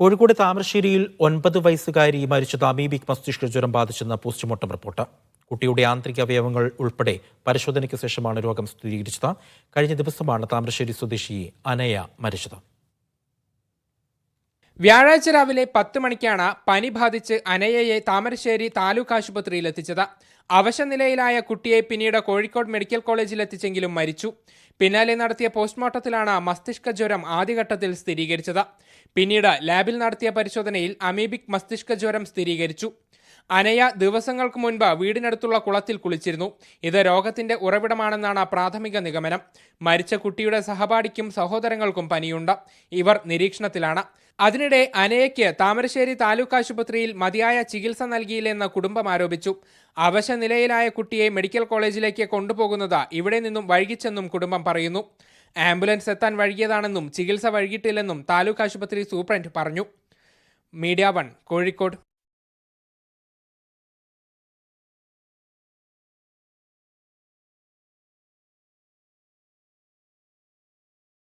കോഴിക്കോട് താമരശ്ശേരിയിൽ ഒൻപത് വയസ്സുകാരി മരിച്ചത് അമീബിക് മസ്തിഷ്ക ജ്വരം ബാധിച്ചെന്ന പോസ്റ്റ്മോർട്ടം റിപ്പോർട്ട്. കുട്ടിയുടെ ആന്തരിക അവയവങ്ങൾ ഉൾപ്പെടെ പരിശോധനയ്ക്ക് ശേഷമാണ് രോഗം സ്ഥിരീകരിച്ചത്. കഴിഞ്ഞ ദിവസമാണ് താമരശ്ശേരി സ്വദേശി അനയ മരിച്ചത്. വ്യാഴാഴ്ച രാവിലെ പത്ത് മണിക്കാണ് പനി ബാധിച്ച് അനയയെ താമരശ്ശേരി താലൂക്ക് ആശുപത്രിയിൽ എത്തിച്ചത്. അവശനിലയിലായ കുട്ടിയെ പിന്നീട് കോഴിക്കോട് മെഡിക്കൽ കോളേജിൽ എത്തിച്ചെങ്കിലും മരിച്ചു. പിന്നാലെ നടത്തിയ പോസ്റ്റ്മോർട്ടത്തിലാണ് മസ്തിഷ്ക ജ്വരം ആദ്യഘട്ടത്തിൽ സ്ഥിരീകരിച്ചത്. പിന്നീട് ലാബിൽ നടത്തിയ പരിശോധനയിൽ അമീബിക് മസ്തിഷ്ക ജ്വരം സ്ഥിരീകരിച്ചു. അനയ ദിവസങ്ങൾക്ക് മുൻപ് വീടിനടുത്തുള്ള കുളത്തിൽ കുളിച്ചിരുന്നു. ഇത് രോഗത്തിന്റെ ഉറവിടമാണെന്നാണ് പ്രാഥമിക നിഗമനം. മരിച്ച കുട്ടിയുടെ സഹപാഠിക്കും സഹോദരങ്ങൾക്കും പനിയുണ്ട്. ഇവർ നിരീക്ഷണത്തിലാണ്. അതിനിടെ അനയയ്ക്ക് താമരശ്ശേരി താലൂക്ക് ആശുപത്രിയിൽ മതിയായ ചികിത്സ നൽകിയില്ലെന്ന് കുടുംബം ആരോപിച്ചു. അവശ നിലയിലായ കുട്ടിയെ മെഡിക്കൽ കോളേജിലേക്ക് കൊണ്ടുപോകുന്നത് ഇവിടെ നിന്നും വൈകിച്ചെന്നും കുടുംബം പറയുന്നു. ആംബുലൻസ് എത്താൻ വൈകിയതാണെന്നും ചികിത്സ വൈകിട്ടില്ലെന്നും താലൂക്ക് ആശുപത്രി സൂപ്രണ്ട് പറഞ്ഞു. Media one Kozhikode.